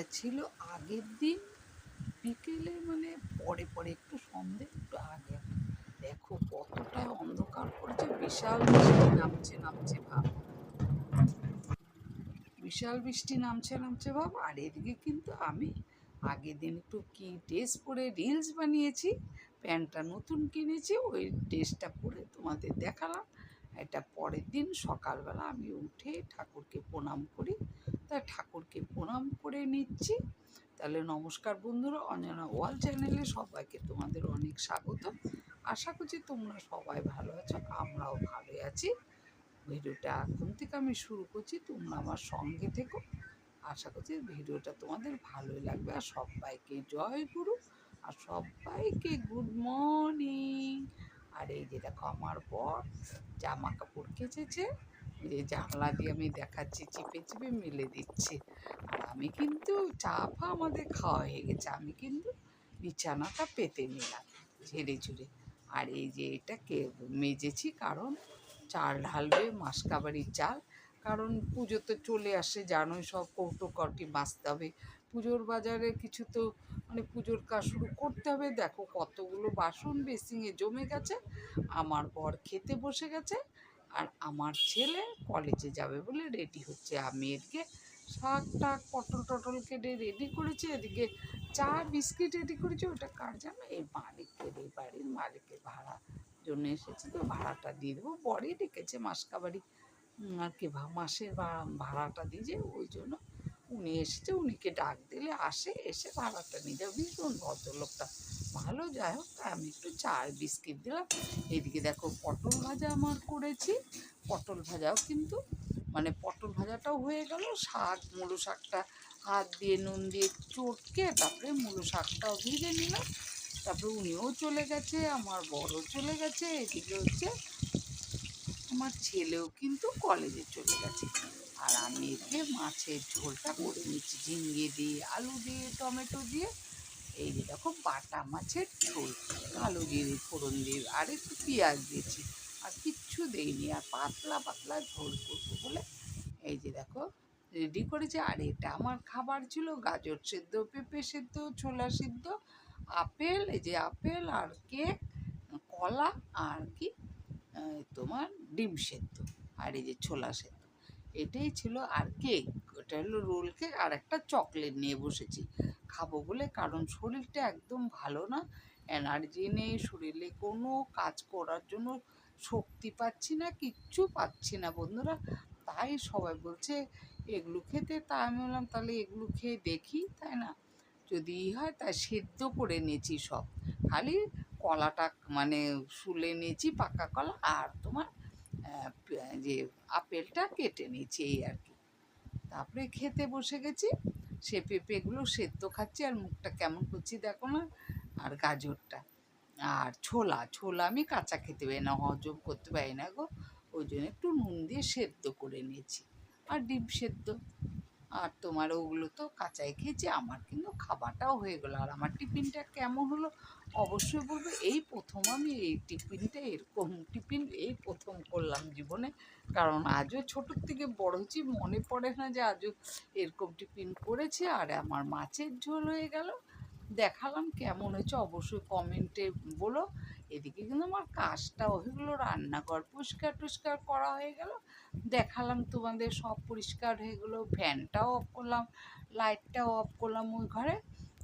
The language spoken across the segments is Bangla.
এটা ছিল আগের দিন বিকেলে মানে পরে পরে একটু সন্ধে, একটু আগে। দেখো কতটা অন্ধকার করেছে বিশাল বৃষ্টি নামছে নামছে ভাব। বিশাল বৃষ্টি নামছে নামছে ভাব। আর এদিকে কিন্তু আমি আগের দিন একটু কি ড্রেস পরে রিলস বানিয়েছি, প্যান্টটা নতুন কিনেছি, ওই ড্রেসটা পরে তোমাদের দেখালাম। এটা পরের দিন সকালবেলা আমি উঠে ঠাকুরকে প্রণাম করি তা ঠাকুরকে প্রণাম করে নিচ্ছি। তাহলে নমস্কার বন্ধুরা, অঞ্জনা ওয়াল চ্যানেলে সবাইকে তোমাদের অনেক স্বাগত। আশা করছি তোমরা সবাই ভালো আছো, আমরাও ভালো আছি। ভিডিওটা এখন থেকে আমি শুরু করছি, তোমরা আমার সঙ্গে থেকো। আশা করছি ভিডিওটা তোমাদের ভালোই লাগবে। আর সবাইকে জয় গুরু, আর সবাইকে গুড মর্নিং। আর এই যে দেখো, আমার বর জামা কাপড় কেচেছে। যে জানলা দিয়ে আমি দেখাচ্ছি, চিপে চিপে মেলে দিচ্ছি। আর আমি কিন্তু চা ফা আমাদের খাওয়া হয়ে গেছে। আমি কিন্তু বিছানাটা পেতে নিলাম ঝেড়ে ঝুড়ে। আর এই যে এটাকে মেজেছি কারণ চাল ঢালবে, মাসকাবারির চাল। কারণ পুজো তো চলে আসে, জানোই সব কৌটো কটি বাঁচতে হবে। পুজোর বাজারে কিছু তো মানে পুজোর কাজ শুরু করতে হবে। দেখো কতগুলো বাসন বেসিংয়ে জমে গেছে, আমার বর খেতে বসে গেছে আর আমার ছেলে কলেজে যাবে বলে রেডি হচ্ছে। আমি এদিকে শাক টাক পটল টটল কেটে রেডি করেছি। এদিকে চা, বিস্কিট রেডি করেছি। ওটা কার জানো এই মালিকের এই বাড়ির মালিকের ভাড়া জন্য এসেছে তো, ভাড়াটা দিয়ে দেবো। বরই ডেকেছে মাসকাবাড়ি। আর কি মাসের ভাড়াটা দিয়ে ওই জন্য উনি এসেছে। উনিকে ডাক দিলে আসে, এসে ভাড়াটা নিয়ে যাবে। ভীষণ ভদ্রলোকটা। ভালো, যাই হোক তাই আমি একটু চা আর বিস্কিট দিলাম। এদিকে দেখো পটল ভাজা আমার করেছি। পটল ভাজাও কিন্তু মানে পটল ভাজাটাও হয়ে গেল। শাক, মুলো শাকটা হাত দিয়ে, নুন দিয়ে চটকে তারপরে মুলো শাকটাও ভিজে নিলাম। তারপরে উনিও চলে গেছে, আমার বড় চলে গেছে। এদিকে হচ্ছে আমার ছেলেও কিন্তু কলেজে চলে গেছে। আর আমি এদিকে মাছের ঝোলটা করে নিচ্ছি ঝিঙ্গে দিয়ে, আলু দিয়ে, টমেটো দিয়ে। এই যে দেখো, বাটা মাছের ঝোল, কালো জিরে, ফোড়ন দিয়ে, আর একটু পেঁয়াজ দিয়েছি। আর কিচ্ছু দেইনি, আর পাতলা পাতলা ঝোল করব বলে। এই যে দেখো রেডি করেছে। আর এটা আমার খাবার ছিল, গাজর সেদ্ধ, পেঁপে সেদ্ধ, ছোলা সিদ্ধ, আপেল, এই যে আপেল আর কেক, কলা আর কি তোমার ডিম সেদ্ধ আর এই যে ছোলা সেদ্ধ। এটাই ছিল আর কেক, ওটা হলো রোল কেক আর একটা চকলেট নিয়ে বসেছি। খাব বলে, কারণ শরীরটা একদম ভালো না। এনার্জি নেই, শরীরে কোনো কাজ করার জন্য শক্তি পাচ্ছি না, কিচ্ছু পাচ্ছি না বন্ধুরা। তাই সবাই বলছে, এগুলো খেতে? তা আমি বললাম, তাহলে এগুলো খেয়ে দেখি। তাই না? যদি ই হয়, তাই সেদ্ধ করে নিয়েছি সব। খালি কলাটা মানে শুলে নিয়েছি, পাকা কলা, আর তোমার যে আপেলটা কেটে নিয়েছি, এই আর কি। তারপরে খেতে বসে গেছি। সে পেঁপেগুলো সেদ্ধ খাচ্ছি আর মুখটা কেমন করছি দেখো না, আর গাজরটা। আর ছোলা ছোলা আমি কাঁচা খেতে পারি না, হজম করতে পারি না গো। ওই জন্য একটু নুন দিয়ে সেদ্ধ করে নিয়েছি। আর ডিম সেদ্ধ। আর তোমার ওগুলো তো কাঁচাই খেয়েছি, আমার কিন্তু খাবারটাও হয়ে গেলো। আর আমার টিফিনটা কেমন হলো অবশ্যই বলব, এই প্রথম আমি এই টিফিনটা এরকম টিফিন এই প্রথম করলাম জীবনে। কারণ আজও ছোটোর থেকে বড় হয়েছি, মনে পড়ে না যে আজও এরকম টিফিন করেছি। আর আমার মাছের ঝোল হয়ে গেল, দেখালাম কেমন হয়েছে, অবশ্যই কমেন্টে বলো। এদিকে কিন্তু আমার কাজটাও হয়ে রান্নাঘর পরিষ্কার টুষ্কার করা হয়ে গেল। দেখালাম তোমাদের সব পরিষ্কার হয়ে গেলো ফ্যানটাও অফ করলাম লাইটটাও অফ করলাম ওই ঘরে।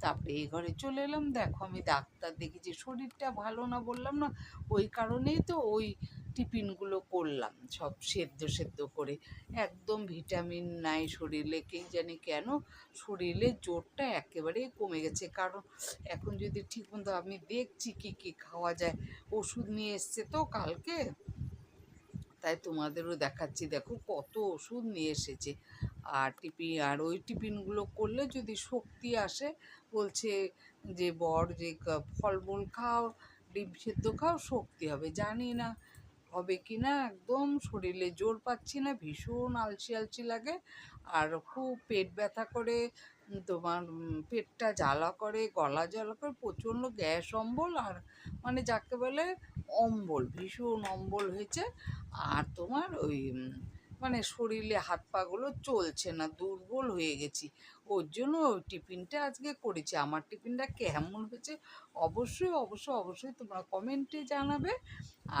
তারপরে এই ঘরে চলে এলাম। দেখো আমি ডাক্তার দেখেছি শরীরটা ভালো না বললাম না, ওই কারণেই তো ওই টিফিনগুলো করলাম, সব সেদ্ধ সেদ্ধ করে। একদম ভিটামিন নাই শরীরে কে জানি কেন শরীরে জোরটা একেবারেই কমে গেছে। কারণ এখন যদি ঠিক মতো আমি দেখছি কী কী খাওয়া যায়, ওষুধ নিয়ে এসছে তো কালকে, তাই তোমাদেরও দেখাচ্ছি, দেখো কত ওষুধ নিয়ে এসেছে। আর টিফিন আর ওই টিফিনগুলো করলে যদি শক্তি আসে, বলছে যে, বর, যে, ফলমূল খাও, ডিম সেদ্ধ খাও, শক্তি হবে। জানি না হবে কি না? একদম শরীরে জোর পাচ্ছি না, ভীষণ আলসি আলসি লাগে। আর খুব পেট ব্যথা করে, তোমার পেটটা জ্বালা করে, গলা জ্বালা করে, প্রচণ্ড গ্যাস অম্বল আর মানে যাকে বলে অম্বল, ভীষণ অম্বল হয়েছে। আর তোমার ওই মানে শরীরে হাত পাগুলো চলছে না, দুর্বল হয়ে গেছি। ওর জন্য টিফিনটা আজকে করেছি। আমার টিফিনটা কেমন হয়েছে অবশ্যই অবশ্যই অবশ্যই তোমরা কমেন্টে জানাবে।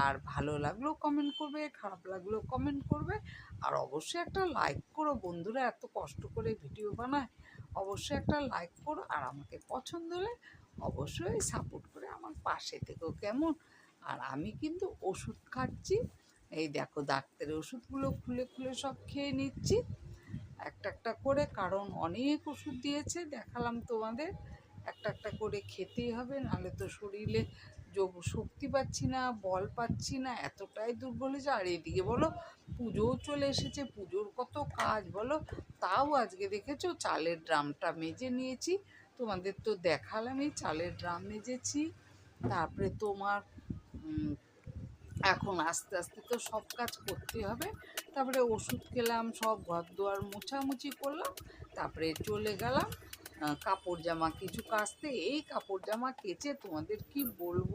আর ভালো লাগলেও কমেন্ট করবে, খারাপ লাগলেও কমেন্ট করবে। আর অবশ্যই একটা লাইক করো। বন্ধুরা এত কষ্ট করে ভিডিও বানায়। অবশ্যই একটা লাইক করো। আর আমাকে পছন্দ হলে অবশ্যই সাপোর্ট করে আমার পাশে থেকেও কেমন? আর আমি কিন্তু ওষুধ খাচ্ছি। এই দেখো ডাক্তারের ওষুধগুলো খুলে খুলে সব খেয়ে নিচ্ছি। একটা একটা করে, কারণ অনেক ওষুধ দিয়েছে, দেখালাম তোমাদের। একটা একটা করে খেতেই হবে, নাহলে তো শরীরে যোগ শক্তি পাচ্ছি না, বল পাচ্ছি না, এতটাই দুর্বল হয়েছে আর এদিকে বলো, পুজোও চলে এসেছে, পুজোর কত কাজ বলো, তাও আজকে দেখেছ? চালের ড্রামটা মেজে নিয়েছি। তোমাদের তো দেখালামই, চালের ড্রাম মেজেছি। তারপরে তোমার এখন আস্তে আস্তে তো সব কাজ করতে হবে। তারপরে ওষুধ খেলাম, সব ঘর দুয়ার মোছামুছি করলাম, তারপরে চলে গেলাম কাপড় জামা কিছু কাচতে। এই কাপড় জামা কেচে তোমাদের কি বলব?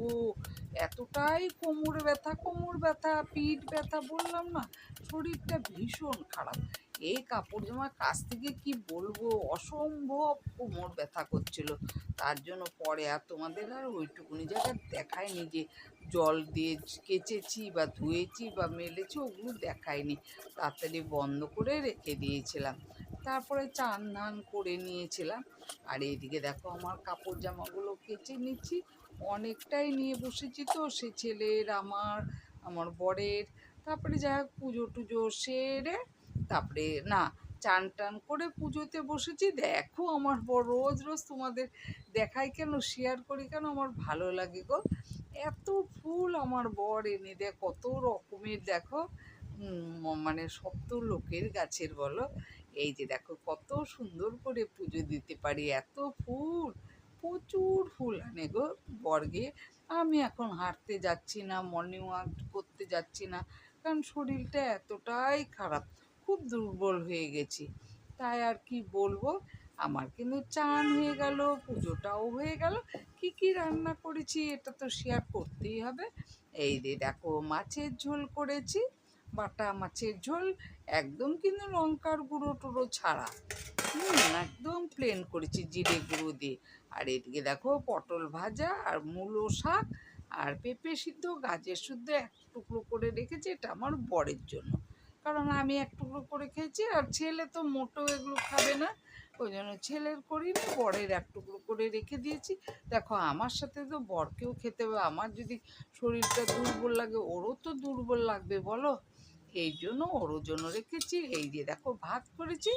এতটাই কোমর ব্যথা কোমর ব্যথা, পিঠ ব্যথা বললাম না, শরীরটা ভীষণ খারাপ। এই কাপড় জামা কাছ থেকে কি বলব? অসম্ভব কোমর ব্যথা করছিল। তার জন্য পরে আর তোমাদের আর ওইটুকুনি জায়গা দেখায়নি যে জল দিয়ে কেচেছি বা ধুয়েছি বা মেলেছি, ওগুলো দেখায়নি। তাড়াতাড়ি বন্ধ করে রেখে দিয়েছিলাম। তারপরে চান ধান করে নিয়েছিলাম। আর এইদিকে দেখো আমার কাপড় জামাগুলো কেচে নিচ্ছি। অনেকটাই নিয়ে বসেছি তো, সে ছেলের, আমার আমার বরের। তারপরে যাই হোক পুজো টুজো সেরে তারপরে, না, চান টান করে পুজোতে বসেছি। দেখো আমার রোজ রোজ তোমাদের দেখাই কেন শেয়ার করি কেন, আমার ভালো লাগে গো। এত ফুল আমার বর এনে দেয়, কত রকমের, দেখো। মানে সপ্ত লোকের গাছের, বলো। এই যে দেখো, কত সুন্দর করে পুজো দিতে পারি, এত ফুল, প্রচুর ফুল আনে গো বর্গে আমি এখন হাঁটতে যাচ্ছি না মর্নিং ওয়াক করতে যাচ্ছি না, কারণ শরীরটা এতটাই খারাপ। খুব দুর্বল হয়ে গেছি। তাই আর কি বলব? আমার কিন্তু চান হয়ে গেল, পুজোটাও হয়ে গেল। কি কি রান্না করেছি এটা তো শেয়ার করতেই হবে। এই যে দেখো, মাছের ঝোল করেছি, বাটা মাছের ঝোল, একদম কিন্তু লঙ্কার গুঁড়ো টুড়ো ছাড়া। হুম, একদম প্লেন করেছি জিরে গুঁড়ো দিয়ে। আর এদিকে দেখো, পটল ভাজা আর মূলো শাক আর পেঁপে সিদ্ধ, গাজর সিদ্ধ এক টুকরো করে রেখেছি, এটা আমার বরের জন্য। কারণ আমি এক টুকরো করে খেয়েছি আর ছেলে তো মোটো এগুলো খাবে না। ওই জন্য ছেলের করিনি, বরের এক টুকরো করে রেখে দিয়েছি। দেখো, আমার সাথে তো বরকেও খেতে হবে। আমার যদি শরীরটা দুর্বল লাগে, ওরও তো দুর্বল লাগবে, বলো। এই জন্য ওরও জন্য রেখেছি। এই যে দেখো, ভাত করেছি।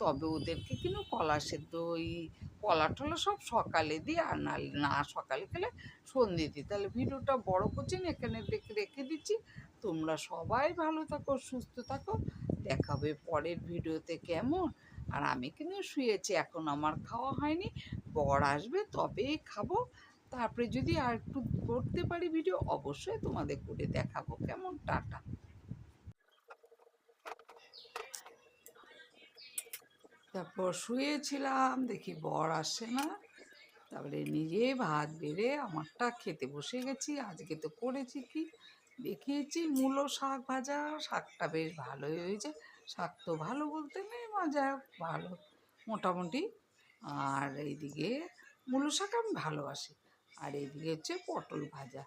তবে ওদেরকে কিন্তু কলা সেদ্ধ, ওই কলা টলা সব সকালে দিই, আর না না সকালে খেলে সন্ধে দিই। তাহলে ভিডিওটা বড় করছি এখানে রেখে রেখে দিচ্ছি। তোমরা সবাই ভালো থাকো, সুস্থ থাকো। দেখাবে পরের ভিডিওতে কেমন? আর আমি কিন্তু শুয়েছি, এখন আমার খাওয়া হয়নি। বর আসবে, তবেই খাব। তারপরে যদি আর একটু করতে পারি ভিডিও, অবশ্যই তোমাদের করে দেখাবো। কেমন? টাটা। তারপর শুয়েছিলাম, দেখি বর আসে না। তারপরে নিজে ভাত বেড়ে আমারটা খেতে বসে গেছি। আজকে তো করেছি কি? দেখিয়েছি মূলো শাক ভাজা, শাকটা বেশ ভালোই হয়েছে। শাক তো ভালো বলতে নেই মজা ভালো, মোটামুটি। আর এইদিকে মূলো শাক আমি ভালোবাসি। আর এইদিকে হচ্ছে পটল ভাজা।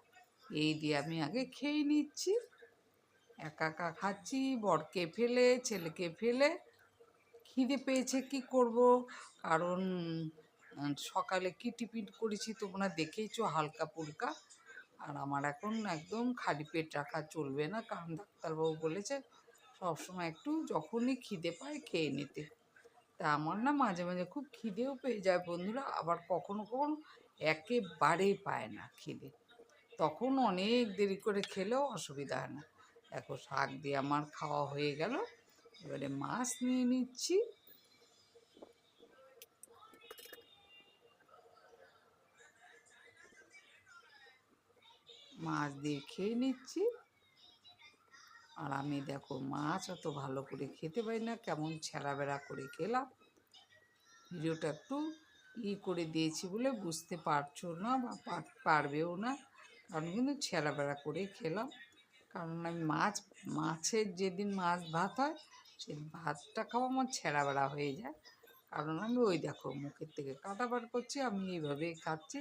এই দিয়ে আমি আগে খেয়ে নিচ্ছি। একা একা খাচ্ছি, বরকে ফেলে, ছেলেকে ফেলে। খিদে পেয়েছে, কি করব? কারণ সকালে কি টিফিন করেছি তোমরা দেখেইছো হালকা ফুলকা আর আমার এখন একদম খালি পেট রাখা চলবে না, কারণ ডাক্তারবাবু বলেছে সবসময় একটু যখনই খিদে পায় খেয়ে নিতে। তা আমার না মাঝে মাঝে খুব খিদেও পেয়ে যায় বন্ধুরা, আবার কখনো কখনো একেবারেই পায় না খিদে। তখন অনেক দেরি করে খেলেও অসুবিধা হয় না। দেখো শাক দিয়ে আমার খাওয়া হয়ে গেল, এবারে মাছ নিয়ে নিচ্ছি। মাছ দিয়ে খেয়ে নিচ্ছি। আর আমি দেখো মাছ অত ভালো করে খেতে পারি না, কেমন ছেঁড়া বেড়া করে খেলাম। ভিডিওটা একটু ই করে দিয়েছি বলে বুঝতে পারছ না বা পারবেও না। কারণ কিন্তু ছেঁড়া বেড়া করে খেলাম। কারণ আমি মাছ, মাছের যেদিন মাছ ভাত হয় সেদিন ভাতটা খাওয়া আমার ছেঁড়া বেড়া হয়ে যায়। কারণ আমি ওই দেখো মুখের থেকে কাটা বার করছি, আমি এইভাবেই খাচ্ছি।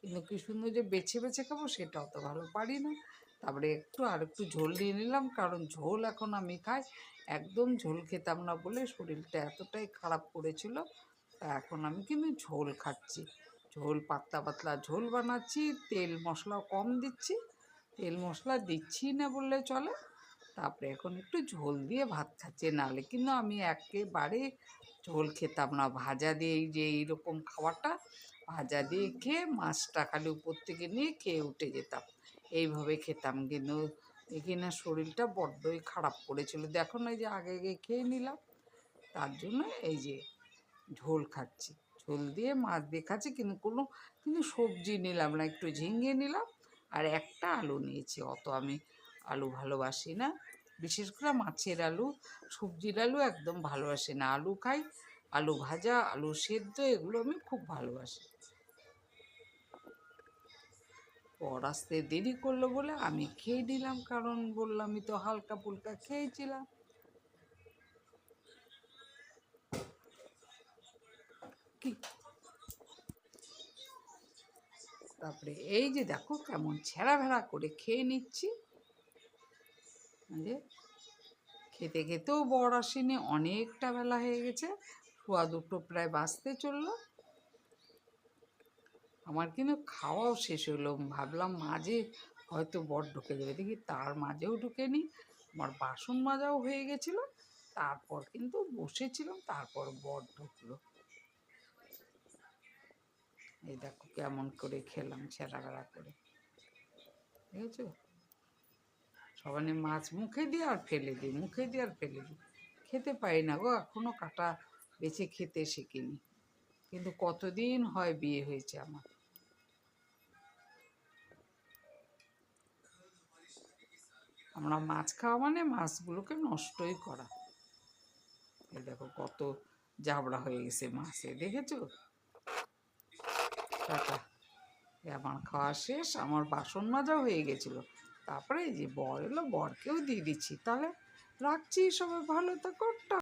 কিন্তু কি সুন্দর যে বেছে বেছে খাব সেটা অত ভালো পারি না। তারপরে একটু আর একটু ঝোল দিয়ে নিলাম, কারণ ঝোল এখন আমি খাই। একদম ঝোল খেতাম না বলে শরীরটা এতটাই খারাপ করেছিল, তা এখন আমি কিন্তু ঝোল খাচ্ছি। ঝোল, পাতলা পাতলা ঝোল বানাচ্ছি, তেল মশলা কম দিচ্ছি, তেল মশলা দিচ্ছি না বললে চলে। তারপরে এখন একটু ঝোল দিয়ে ভাত খাচ্ছি, নাহলে কিন্তু আমি একেবারে ঝোল খেতাম না। ভাজা দিয়ে এই যে এইরকম খাবারটা ভাজা দিয়ে খেয়ে মাছটা খালি উপর থেকে নিয়ে খেয়ে উঠে যেতাম। এইভাবে খেতাম। কিন্তু এখানে শরীরটা বড্ডই খারাপ করেছিল। দেখো না যে আগে আগে খেয়ে নিলাম, তার জন্য এই যে ঝোল খাচ্ছি। ঝোল দিয়ে মাছ দিয়ে খাচ্ছি, কিন্তু কোনো, কিন্তু সবজি নিলাম না। একটু ঝিঙে নিলাম আর একটা আলু নিয়েছি। অত আমি আলু ভালোবাসি না। বিশেষ করে মাছের আলু, সবজির আলু একদম ভালোবাসি না। আলু খাই, আলু ভাজা, আলু সেদ্ধ, এগুলো আমি খুব ভালোবাসি। পর আসতে দেরি করল বলে আমি খেয়ে নিলাম, কারণ বললাম আমি তো হালকা ফুলকা খেয়েছিলাম। তারপরে এই যে দেখো কেমন ছেঁড়া ভেড়া করে খেয়ে নিচ্ছি। যে খেতে খেতেও বর আসেনি, অনেকটা বেলা হয়ে গেছে। শোয়া দুটো প্রায় বাঁচতে চলল। আমার কিন্তু খাওয়াও শেষ হলো। ভাবলাম মাঝে হয়তো বর ঢুকে যাবে দেখি তার মাঝেও ঢুকেনি, আমার বাসন মাজাও হয়ে গেছিল। তারপর কিন্তু বসেছিলাম, তারপর বর ঢুকলো। এই দেখো কেমন করে খেলাম, ছেঁড়া করে। দেখেছ? সবাই মাছ মুখে দিয়ে আর ফেলে দিই, মুখে দিয়ে আর ফেলে দিই। খেতে পারি না গো, এখনও কাটা বেছে খেতে শিখিনি। কিন্তু কতদিন হয় বিয়ে হয়েছে আমার। আমরা মাছ খাওয়া মানে মাছগুলোকে নষ্টই করা। এই দেখো কত জাবড়া হয়ে গেছে মাছে, দেখেছ? টাটা। আমার খাওয়া শেষ, আমার বাসন মাজাও হয়ে গেছিল। তারপরে এই যে বর এলো বরকেও দিয়ে দিচ্ছি। তাহলে রাখছি সবাই ভালো থাকো